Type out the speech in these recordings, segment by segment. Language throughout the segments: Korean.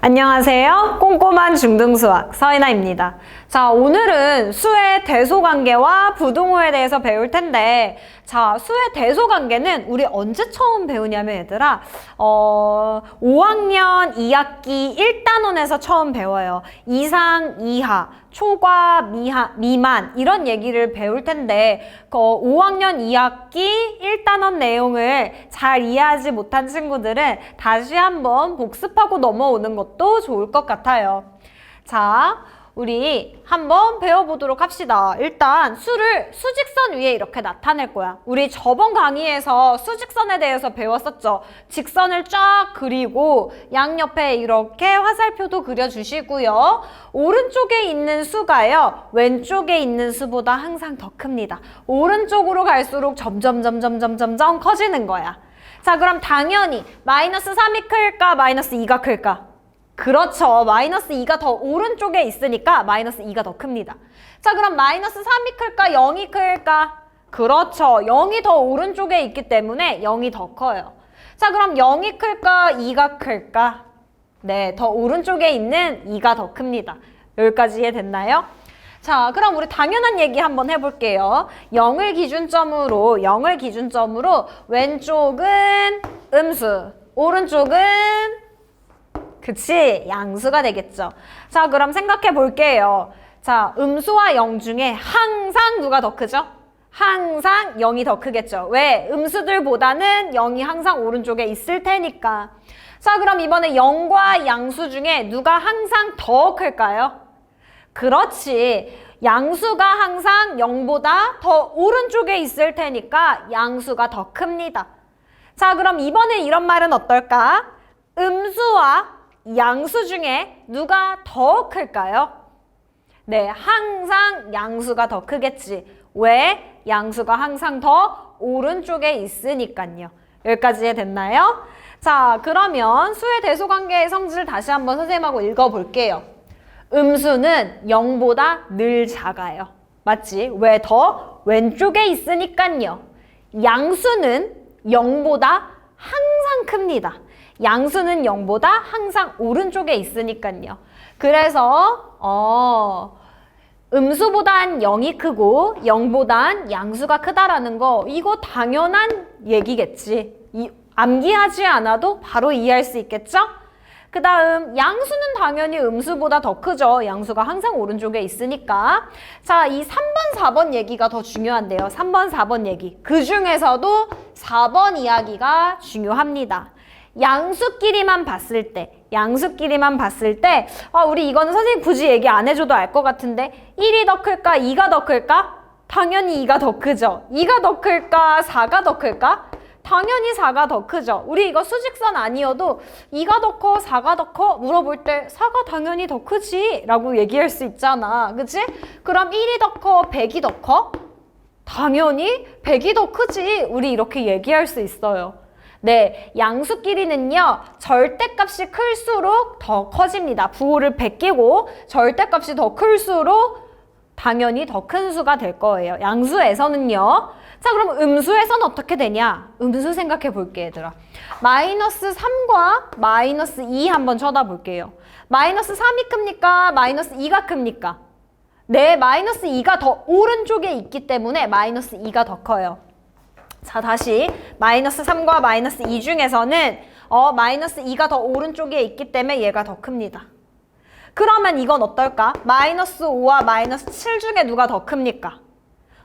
안녕하세요. 꼼꼼한 중등수학 서인아입니다. 자, 오늘은 수의 대소관계와 부동호에 대해서 배울 텐데, 자, 수의 대소관계는 우리 언제 처음 배우냐면 얘들아, 어, 5학년 2학기 1단원에서 처음 배워요. 이상, 이하, 초과, 미하, 미만 이런 얘기를 배울 텐데 그 5학년 2학기 1단원 내용을 잘 이해하지 못한 친구들은 다시 한번 복습하고 넘어오는 것도 좋을 것 같아요. 자, 우리 한번 배워보도록 합시다. 일단 수를 수직선 위에 이렇게 나타낼 거야. 우리 저번 강의에서 수직선에 대해서 배웠었죠. 직선을 쫙 그리고 양옆에 이렇게 화살표도 그려주시고요. 오른쪽에 있는 수가요. 왼쪽에 있는 수보다 항상 더 큽니다. 오른쪽으로 갈수록 점점 점점 점점 점 커지는 거야. 자, 그럼 당연히 마이너스 3이 클까? 마이너스 2가 클까? 그렇죠. 마이너스 2가 더 오른쪽에 있으니까 마이너스 2가 더 큽니다. 자, 그럼 마이너스 3이 클까? 0이 클까? 그렇죠. 0이 더 오른쪽에 있기 때문에 0이 더 커요. 자, 그럼 0이 클까? 2가 클까? 네, 더 오른쪽에 있는 2가 더 큽니다. 여기까지 이해됐나요? 자, 그럼 우리 당연한 얘기 한번 해볼게요. 0을 기준점으로, 0을 기준점으로 왼쪽은 음수, 오른쪽은 그치? 양수가 되겠죠. 자, 그럼 생각해 볼게요. 자, 음수와 0 중에 항상 누가 더 크죠? 항상 0이 더 크겠죠. 왜? 음수들보다는 0이 항상 오른쪽에 있을 테니까. 자, 그럼 이번에 0과 양수 중에 누가 항상 더 클까요? 그렇지. 양수가 항상 0보다 더 오른쪽에 있을 테니까 양수가 더 큽니다. 자, 그럼 이번에 이런 말은 어떨까? 음수와 양수 중에 누가 더 클까요? 네, 항상 양수가 더 크겠지. 왜? 양수가 항상 더 오른쪽에 있으니까요. 여기까지 됐나요? 자, 그러면 수의 대소관계의 성질을 다시 한번 선생님하고 읽어볼게요. 음수는 0보다 늘 작아요. 맞지? 왜 더? 왼쪽에 있으니까요. 양수는 0보다 항상 큽니다. 양수는 0보다 항상 오른쪽에 있으니까요. 그래서 어 음수보단 0이 크고 0보단 양수가 크다라는 거 이거 당연한 얘기겠지. 이, 암기하지 않아도 바로 이해할 수 있겠죠? 그 다음 양수는 당연히 음수보다 더 크죠. 양수가 항상 오른쪽에 있으니까. 자, 이 3번, 4번 얘기가 더 중요한데요. 3번, 4번 얘기. 그 중에서도 4번 이야기가 중요합니다. 양수끼리만 봤을 때, 양수끼리만 봤을 때, 아, 우리 이거는 선생님 굳이 얘기 안 해줘도 알 것 같은데, 1이 더 클까? 2가 더 클까? 당연히 2가 더 크죠. 2가 더 클까? 4가 더 클까? 당연히 4가 더 크죠. 우리 이거 수직선 아니어도 2가 더 커, 4가 더 커? 물어볼 때 4가 당연히 더 크지? 라고 얘기할 수 있잖아. 그치? 그럼 1이 더 커, 100이 더 커? 당연히 100이 더 크지. 우리 이렇게 얘기할 수 있어요. 네, 양수끼리는요, 절대값이 클수록 더 커집니다. 부호를 베끼고 절대값이 더 클수록 당연히 더 큰 수가 될 거예요. 양수에서는요. 자, 그럼 음수에서는 어떻게 되냐? 음수 생각해 볼게, 얘들아. 마이너스 3과 마이너스 2 한번 쳐다볼게요. 마이너스 3이 큽니까? 마이너스 2가 큽니까? 네, 마이너스 2가 더 오른쪽에 있기 때문에 마이너스 2가 더 커요. 자, 다시 마이너스 3과 마이너스 2 중에서는 어, 마이너스 2가 더 오른쪽에 있기 때문에 얘가 더 큽니다. 그러면 이건 어떨까? 마이너스 5와 마이너스 7 중에 누가 더 큽니까?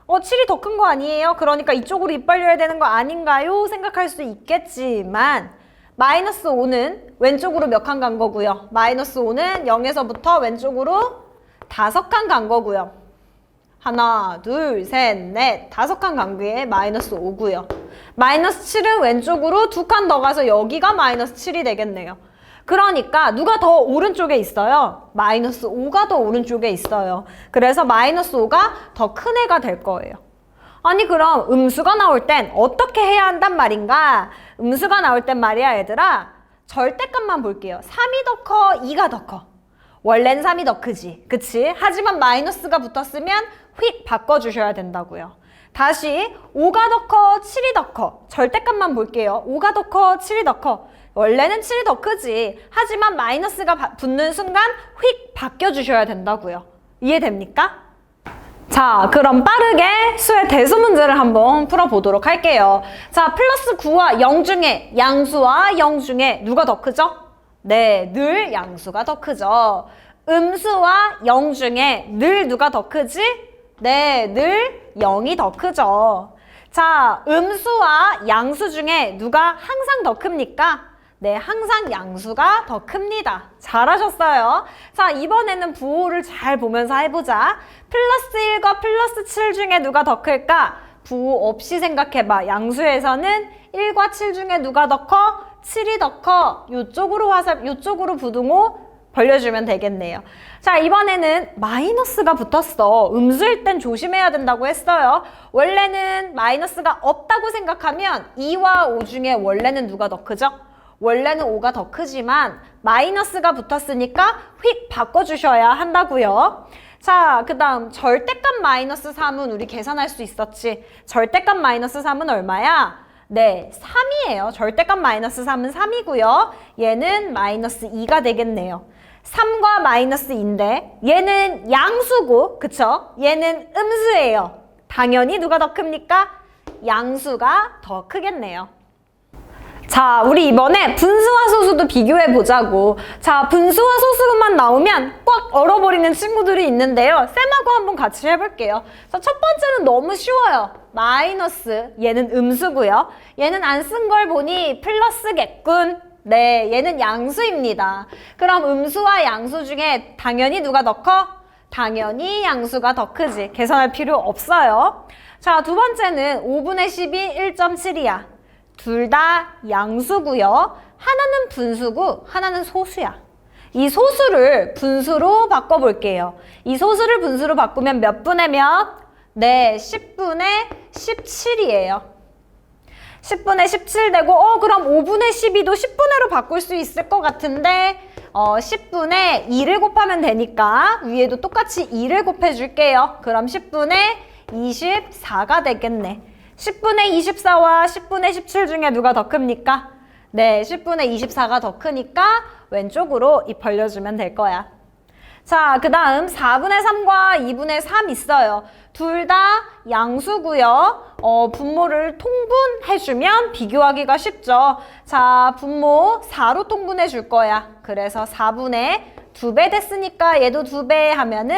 어, 7이 더 큰 거 아니에요? 그러니까 이쪽으로 이빨려야 되는 거 아닌가요? 생각할 수 있겠지만 마이너스 5는 왼쪽으로 몇 칸 간 거고요. 마이너스 5는 0에서부터 왼쪽으로 다섯 칸 간 거고요. 하나, 둘, 셋, 넷, 다섯 칸 간게 마이너스 5고요. 마이너스 7은 왼쪽으로 두 칸 더 가서 여기가 마이너스 7이 되겠네요. 그러니까 누가 더 오른쪽에 있어요? 마이너스 5가 더 오른쪽에 있어요. 그래서 마이너스 5가 더 큰 애가 될 거예요. 아니 그럼 음수가 나올 땐 어떻게 해야 한단 말인가? 음수가 나올 땐 말이야 얘들아. 절대값만 볼게요. 3이 더 커, 2가 더 커. 원래는 3이 더 크지. 그치? 하지만 마이너스가 붙었으면 휙 바꿔주셔야 된다고요. 다시 5가 더 커, 7이 더 커. 절대값만 볼게요. 5가 더 커, 7이 더 커. 원래는 7이 더 크지. 하지만 마이너스가 바- 붙는 순간 휙 바뀌어주셔야 된다고요. 이해됩니까? 자, 그럼 빠르게 수의 대수 문제를 한번 풀어보도록 할게요. 자, 플러스 9와 0 중에 양수와 0 중에 누가 더 크죠? 네, 늘 양수가 더 크죠. 음수와 0 중에 늘 누가 더 크지? 네, 늘 0이 더 크죠. 자, 음수와 양수 중에 누가 항상 더 큽니까? 네, 항상 양수가 더 큽니다. 잘하셨어요. 자, 이번에는 부호를 잘 보면서 해보자. 플러스 1과 플러스 7 중에 누가 더 클까? 부호 없이 생각해봐. 양수에서는 1과 7 중에 누가 더 커? 7이 더 커. 요쪽으로 화살, 요쪽으로 부등호 벌려주면 되겠네요. 자, 이번에는 마이너스가 붙었어. 음수일 땐 조심해야 된다고 했어요. 원래는 마이너스가 없다고 생각하면 2와 5 중에 원래는 누가 더 크죠? 원래는 5가 더 크지만 마이너스가 붙었으니까 휙 바꿔주셔야 한다고요. 자, 그 다음 절대값 마이너스 3은 우리 계산할 수 있었지. 절대값 마이너스 3은 얼마야? 네, 3이에요. 절대값 마이너스 3은 3이고요. 얘는 마이너스 2가 되겠네요. 3과 마이너스 2인데 얘는 양수고, 그쵸? 얘는 음수예요. 당연히 누가 더 큽니까? 양수가 더 크겠네요. 자, 우리 이번에 분수와 소수도 비교해 보자고. 자, 분수와 소수만 나오면 꽉 얼어버리는 친구들이 있는데요. 쌤하고 한번 같이 해볼게요. 자, 첫 번째는 너무 쉬워요. 마이너스. 얘는 음수고요. 얘는 안 쓴 걸 보니 플러스겠군. 네, 얘는 양수입니다. 그럼 음수와 양수 중에 당연히 누가 더 커? 당연히 양수가 더 크지. 계산할 필요 없어요. 자, 두 번째는 5분의 10이 1.7이야. 둘 다 양수고요. 하나는 분수고 하나는 소수야. 이 소수를 분수로 바꿔볼게요. 이 소수를 분수로 바꾸면 몇 분의 몇? 네, 10분의 17이에요. 10분의 17 되고 어 그럼 5분의 12도 10분의로 바꿀 수 있을 것 같은데 어 10분의 2를 곱하면 되니까 위에도 똑같이 2를 곱해줄게요. 그럼 10분의 24가 되겠네. 10분의 24와 10분의 17 중에 누가 더 큽니까? 네, 10분의 24가 더 크니까 왼쪽으로 입 벌려주면 될 거야. 자, 그 다음 4분의 3과 2분의 3 있어요. 둘 다 양수고요. 어, 분모를 통분해주면 비교하기가 쉽죠. 자, 분모 4로 통분해 줄 거야. 그래서 4분의 2배 됐으니까 얘도 2배 하면은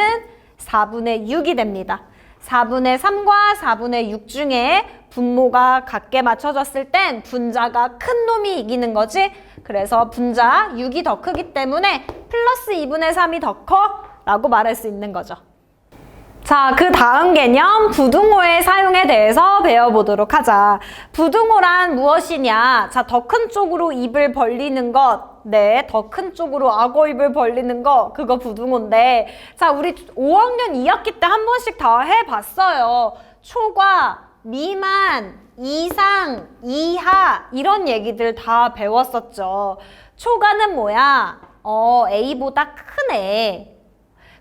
4분의 6이 됩니다. 4분의 3과 4분의 6 중에 분모가 같게 맞춰졌을 땐 분자가 큰 놈이 이기는 거지. 그래서 분자 6이 더 크기 때문에 플러스 2분의 3이 더 커 라고 말할 수 있는 거죠. 자, 그 다음 개념 부등호의 사용에 대해서 배워보도록 하자. 부등호란 무엇이냐? 자, 더 큰 쪽으로 입을 벌리는 것. 네, 더 큰 쪽으로 악어 입을 벌리는 거. 그거 부등호인데. 자, 우리 5학년 2학기 때 한 번씩 다 해봤어요. 초과, 미만, 이상, 이하 이런 얘기들 다 배웠었죠. 초과는 뭐야? 어, A보다 큰 애.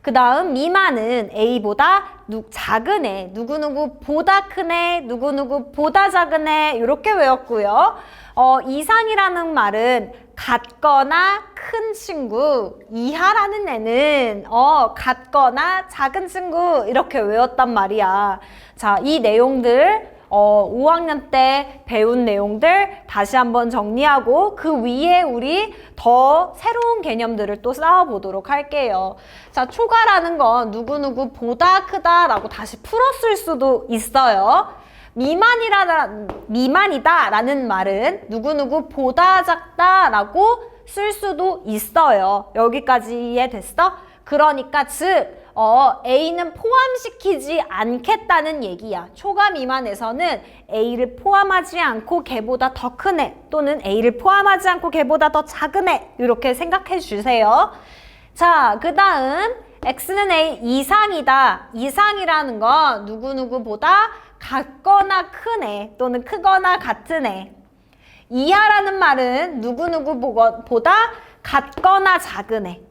그 다음 미만은 A보다 누, 작은 애, 누구누구 보다 큰 애, 누구누구 보다 작은 애 이렇게 외웠고요. 어, 이상이라는 말은 같거나 큰 친구, 이하라는 애는 어, 같거나 작은 친구 이렇게 외웠단 말이야. 자, 이 내용들 어, 5학년 때 배운 내용들 다시 한번 정리하고 그 위에 우리 더 새로운 개념들을 또 쌓아보도록 할게요. 자, 초과라는 건 누구누구 보다 크다라고 다시 풀었을 수도 있어요. 미만이라, 미만이다라는 말은 누구누구 보다 작다라고 쓸 수도 있어요. 여기까지 이해됐어? 그러니까 즉 어, A는 포함시키지 않겠다는 얘기야. 초과 미만에서는 A를 포함하지 않고 걔보다 더 큰 애 또는 A를 포함하지 않고 걔보다 더 작은 애 이렇게 생각해 주세요. 자, 그 다음 X는 A 이상이다. 이상이라는 건 누구누구보다 같거나 큰 애 또는 크거나 같은 애. 이하라는 말은 누구누구보다 같거나 작은 애.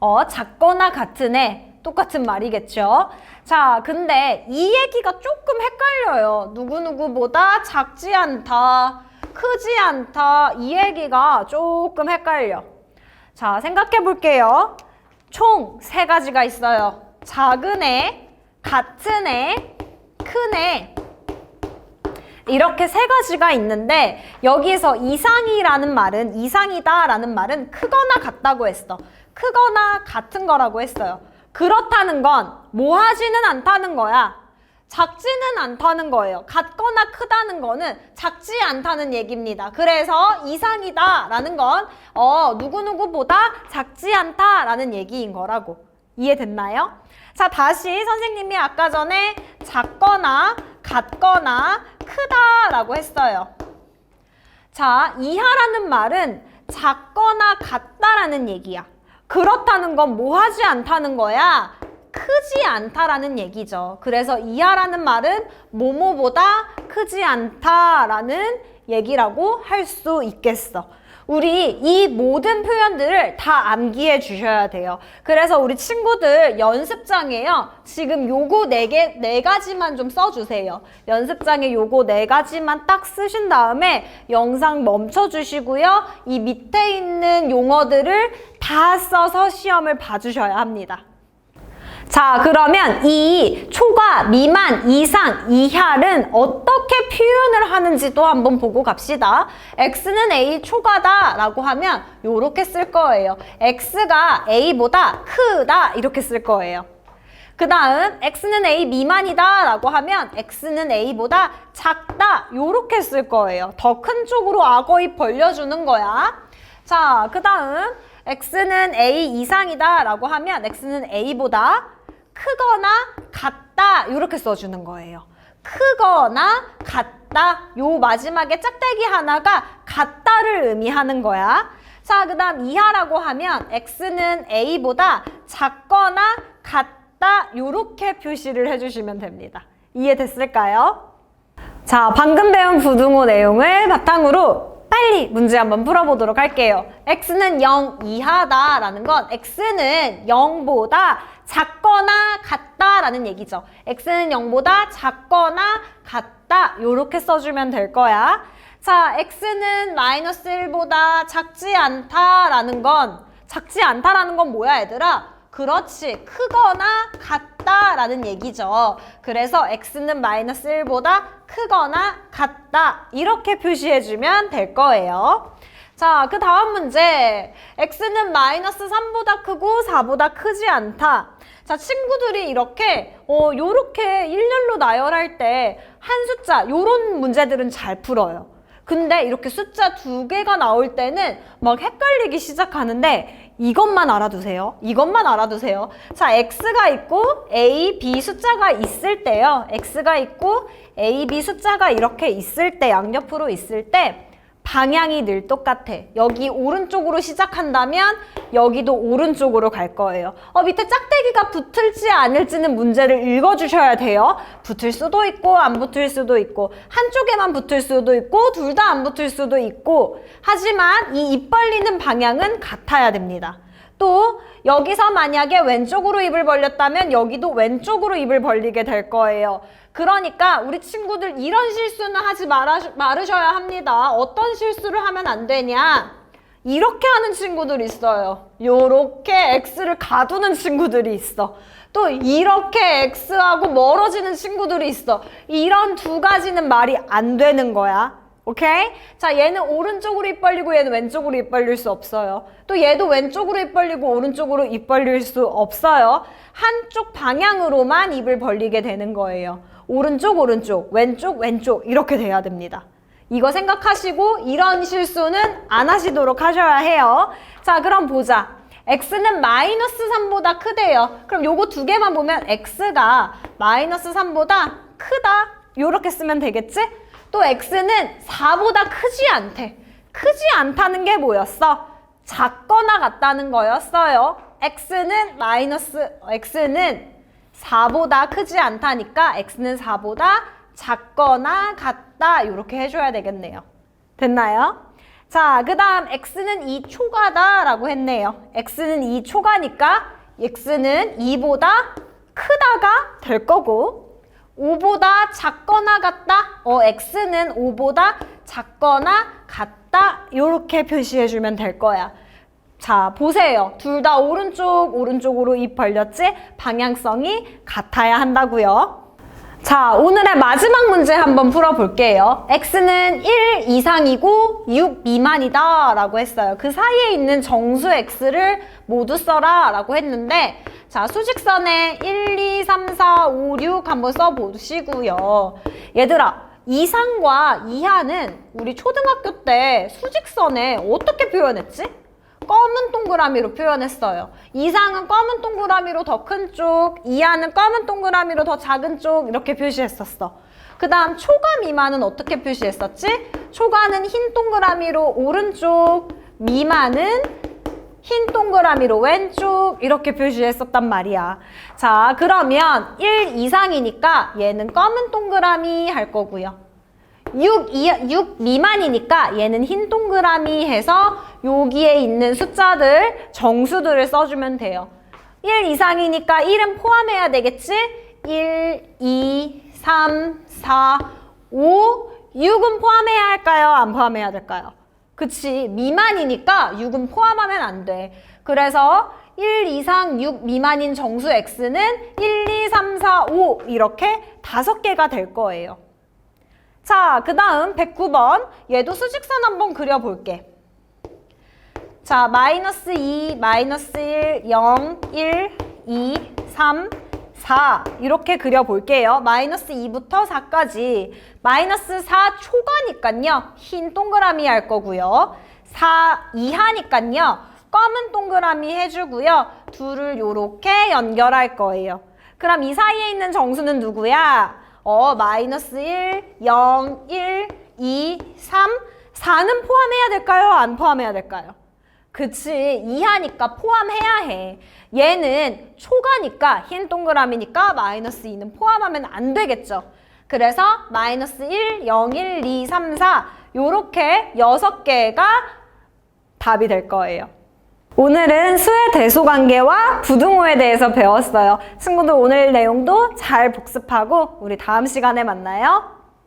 어, 작거나 같은 애 똑같은 말이겠죠. 자, 근데 이 얘기가 조금 헷갈려요. 누구누구보다 작지 않다, 크지 않다. 이 얘기가 조금 헷갈려. 자, 생각해 볼게요. 총 세 가지가 있어요. 작은 애, 같은 애, 큰 애. 이렇게 세 가지가 있는데 여기에서 이상이라는 말은 이상이다라는 말은 크거나 같다고 했어. 크거나 같은 거라고 했어요. 그렇다는 건뭐 하지는 않다는 거야. 작지는 않다는 거예요. 같거나 크다는 거는 작지 않다는 얘기입니다. 그래서 이상이다 라는 건 어, 누구누구보다 작지 않다 라는 얘기인 거라고. 이해됐나요? 자, 다시 선생님이 아까 전에 작거나 같거나 크다 라고 했어요. 자, 이하라는 말은 작거나 같다라는 얘기야. 그렇다는 건 뭐 하지 않다는 거야? 크지 않다라는 얘기죠. 그래서 이하라는 말은 뭐뭐보다 크지 않다라는 얘기라고 할 수 있겠어. 우리 이 모든 표현들을 다 암기해 주셔야 돼요. 그래서 우리 친구들 연습장에요. 지금 요거 네 개, 네 가지만 좀 써주세요. 연습장에 요거 네 가지만 딱 쓰신 다음에 영상 멈춰 주시고요. 이 밑에 있는 용어들을 다 써서 시험을 봐주셔야 합니다. 자, 그러면 이 초과, 미만, 이상, 이하는 어떻게 하는지도 한번 보고 갑시다. x는 a 초과다 라고 하면 이렇게 쓸 거예요. x가 a보다 크다 이렇게 쓸 거예요. 그 다음 x는 a 미만이다 라고 하면 x는 a보다 작다 이렇게 쓸 거예요. 더 큰 쪽으로 악어 입 벌려주는 거야. 자, 그 다음 x는 a 이상이다 라고 하면 x는 a보다 크거나 같다 이렇게 써주는 거예요. 크거나 같다 요 마지막에 짝대기 하나가 같다를 의미하는 거야. 자, 그 다음 이하라고 하면 x는 a보다 작거나 같다 요렇게 표시를 해주시면 됩니다. 이해됐을까요? 자, 방금 배운 부등호 내용을 바탕으로 빨리 문제 한번 풀어보도록 할게요. x는 0 이하다라는 건 x는 0보다 작거나 같다라는 얘기죠. x는 0보다 작거나 같다 이렇게 써주면 될 거야. 자, x는 마이너스 1보다 작지 않다라는 건 작지 않다라는 건 뭐야 얘들아? 그렇지. 크거나 같다라는 얘기죠. 그래서 x는 마이너스 1보다 크거나 같다. 이렇게 표시해주면 될 거예요. 자, 그 다음 문제. x는 마이너스 3보다 크고 4보다 크지 않다. 자, 친구들이 이렇게, 어, 요렇게 일렬로 나열할 때 한 숫자, 요런 문제들은 잘 풀어요. 근데 이렇게 숫자 두 개가 나올 때는 막 헷갈리기 시작하는데 이것만 알아두세요. 이것만 알아두세요. 자, x가 있고 a, b 숫자가 있을 때요. x가 있고 a, b 숫자가 이렇게 있을 때 양옆으로 있을 때 방향이 늘 똑같아. 여기 오른쪽으로 시작한다면 여기도 오른쪽으로 갈 거예요. 어, 밑에 짝대기가 붙을지 아닐지는 문제를 읽어주셔야 돼요. 붙을 수도 있고 안 붙을 수도 있고 한쪽에만 붙을 수도 있고 둘 다 안 붙을 수도 있고 하지만 이 입 벌리는 방향은 같아야 됩니다. 또 여기서 만약에 왼쪽으로 입을 벌렸다면 여기도 왼쪽으로 입을 벌리게 될 거예요. 그러니까 우리 친구들 이런 실수는 하지 말아, 말으셔야 합니다. 어떤 실수를 하면 안 되냐? 이렇게 하는 친구들이 있어요. 요렇게 X를 가두는 친구들이 있어. 또 이렇게 X하고 멀어지는 친구들이 있어. 이런 두 가지는 말이 안 되는 거야. 오케이? 자, 얘는 오른쪽으로 입 벌리고 얘는 왼쪽으로 입 벌릴 수 없어요. 또 얘도 왼쪽으로 입 벌리고 오른쪽으로 입 벌릴 수 없어요. 한쪽 방향으로만 입을 벌리게 되는 거예요. 오른쪽, 오른쪽, 왼쪽, 왼쪽 이렇게 돼야 됩니다. 이거 생각하시고 이런 실수는 안 하시도록 하셔야 해요. 자, 그럼 보자. x는 마이너스 3보다 크대요. 그럼 요거 두 개만 보면 x가 마이너스 3보다 크다. 요렇게 쓰면 되겠지? 또 x는 4보다 크지 않대. 크지 않다는 게 뭐였어? 작거나 같다는 거였어요. x는 마이너스, x는 4보다 크지 않다니까 x는 4보다 작거나 같다 이렇게 해줘야 되겠네요. 됐나요? 자, 그 다음 x는 2초가다 라고 했네요. x는 2초가니까 x는 2보다 크다가 될 거고 5보다 작거나 같다. 어, x는 5보다 작거나 같다. 이렇게 표시해 주면 될 거야. 자, 보세요. 둘 다 오른쪽, 오른쪽으로 입 벌렸지? 방향성이 같아야 한다고요. 자, 오늘의 마지막 문제 한번 풀어볼게요. x는 1 이상이고 6 미만이다 라고 했어요. 그 사이에 있는 정수 x를 모두 써라 라고 했는데 자, 수직선에 1, 2, 3, 4, 5, 6 한번 써보시고요. 얘들아, 이상과 이하는 우리 초등학교 때 수직선에 어떻게 표현했지? 검은 동그라미로 표현했어요. 이상은 검은 동그라미로 더 큰 쪽, 이하는 검은 동그라미로 더 작은 쪽 이렇게 표시했었어. 그 다음 초과 미만은 어떻게 표시했었지? 초과는 흰 동그라미로 오른쪽, 미만은 흰 동그라미로 왼쪽 이렇게 표시했었단 말이야. 자, 그러면 1 이상이니까 얘는 검은 동그라미 할 거고요. 6, 이, 6 미만이니까 얘는 흰 동그라미 해서 여기에 있는 숫자들, 정수들을 써주면 돼요. 1 이상이니까 1은 포함해야 되겠지? 1, 2, 3, 4, 5, 6은 포함해야 할까요? 안 포함해야 될까요? 그치. 미만이니까 6은 포함하면 안 돼. 그래서 1 이상 6 미만인 정수 x는 1, 2, 3, 4, 5 이렇게 다섯 개가 될 거예요. 자, 그 다음 109번. 얘도 수직선 한번 그려볼게. 자, 마이너스 2, 마이너스 1, 0, 1, 2, 3, 4 이렇게 그려볼게요. 마이너스 2부터 4까지. 마이너스 4 초과니까요. 흰 동그라미 할 거고요. 4 이하니까요. 검은 동그라미 해주고요. 둘을 요렇게 연결할 거예요. 그럼 이 사이에 있는 정수는 누구야? 어, 마이너스 1, 0, 1, 2, 3, 4는 포함해야 될까요? 안 포함해야 될까요? 그치, 이하니까 포함해야 해. 얘는 초과니까 흰 동그라미니까 마이너스 2는 포함하면 안 되겠죠. 그래서 마이너스 1, 0, 1, 2, 3, 4 요렇게 6개가 답이 될 거예요. 오늘은 수의 대소관계와 부등호에 대해서 배웠어요. 친구들 오늘 내용도 잘 복습하고 우리 다음 시간에 만나요.